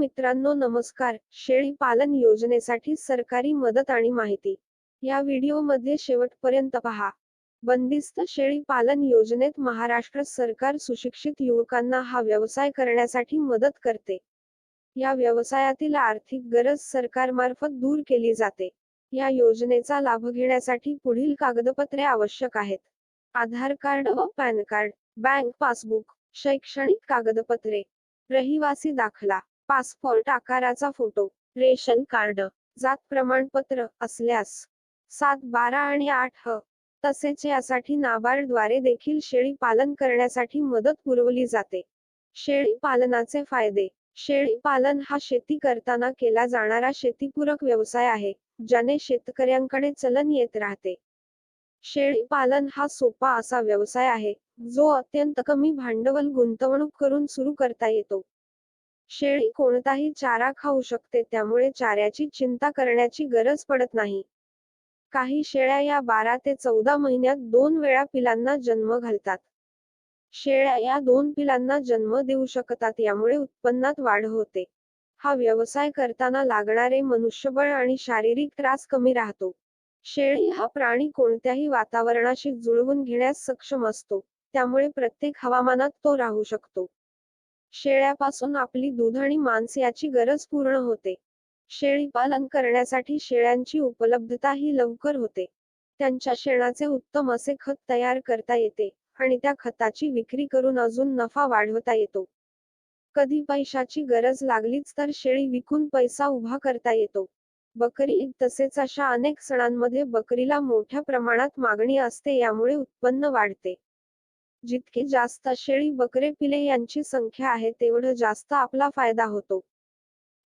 मित्रांनो नमस्कार. शेळी पालन योजनेसाठी सरकारी मदत आणि माहिती. या व्हिडिओमध्ये शेवटपर्यंत पहा. बंदिस्त शेळी पालन योजनेत महाराष्ट्र सरकार सुशिक्षित युवकांना हा व्यवसाय करण्यासाठी मदत करते. या व्यवसायातील आर्थिक गरज सरकारमार्फत दूर केली जाते. या योजनेचा लाभ घेण्यासाठी पुढील कागदपत्रे आवश्यक आहेत. आधार कार्ड व पॅन कार्ड बँक पासबुक शैक्षणिक कागदपत्रे रहिवासी दाखला पासपोर्ट आकाराचा फोटो रेशन कार्ड जात प्रमाणपत्र असल्यास सात बारा आणि आठ ह. तसेच यासाठी नाबार्डद्वारे देखील शेळी पालन करण्यासाठी मदत पुरवली जाते. शेळी पालनाचे फायदे शेळी पालन हा शेती करताना केला जाणारा शेतीपूरक व्यवसाय आहे ज्याने शेतकऱ्यांकडे चलन येत राहते. शेळी पालन हा सोपा असा व्यवसाय आहे जो अत्यंत कमी भांडवल गुंतवणूक करून सुरू करता येतो. शेळी कोणताही चारा खाऊ शकते त्यामुळे चाऱ्याची चिंता करण्याची गरज पडत नाही. काही शेळ्या या बारा ते चौदा महिन्यात दोन वेळा पिलांना जन्म घालतात. शेळ्या या दोन पिलांना जन्म देऊ शकतात यामुळे उत्पन्नात वाढ होते. हा व्यवसाय करताना लागणारे मनुष्यबळ आणि शारीरिक त्रास कमी राहतो. शेळी हा प्राणी कोणत्याही वातावरणाशी जुळवून घेण्यास सक्षम असतो त्यामुळे प्रत्येक हवामानात तो राहू शकतो. शेळ्यापासून आपली दूध आणि मांस याची गरज पूर्ण होते. शेळी पालन करण्यासाठी शेळ्यांची उपलब्धता ही लवकर होते. त्यांच्या शेणाचे उत्तम असे खत तयार करता येते आणि त्या खताची विक्री करून अजून नफा वाढवता येतो. कधी पैशाची गरज लागलीच तर शेळी विकून पैसा उभा करता येतो. बकरी ईद तसेच अशा अनेक सणांमध्ये बकरीला मोठ्या प्रमाणात मागणी असते यामुळे उत्पन्न वाढते. जितकी जास्त शेळी बकरे पिले यांची संख्या आहे तेवढं जास्त आपला फायदा होतो.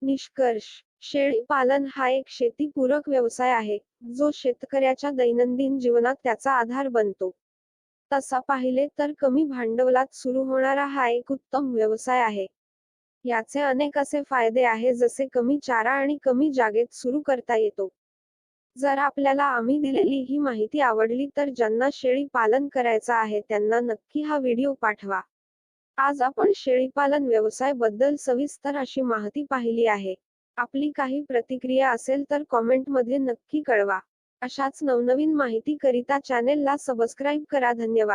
निष्कर्ष. शेळी पालन हा एक शेतीपूरक व्यवसाय आहे जो शेतकऱ्याच्या दैनंदिन जीवनात त्याचा आधार बनतो. तसा पाहिले तर कमी भांडवलात सुरू होणारा हा एक उत्तम व्यवसाय आहे. याचे अनेक असे फायदे आहे जसे कमी चारा आणि कमी जागेत सुरू करता येतो. जर आपल्याला आम्ही दिलेली ही माहिती आवडली तर ज्यांना शेळी पालन करायचा आहे त्यांना नक्की हा व्हिडिओ पाठवा. आज आपण शेळीपालन व्यवसायबद्दल सविस्तर अशी माहिती पाहिली आहे. आपली काही प्रतिक्रिया असेल तर कॉमेंटमध्ये नक्की कळवा. अशाच नवनवीन माहिती करिता चॅनेलला सबस्क्राईब करा. धन्यवाद.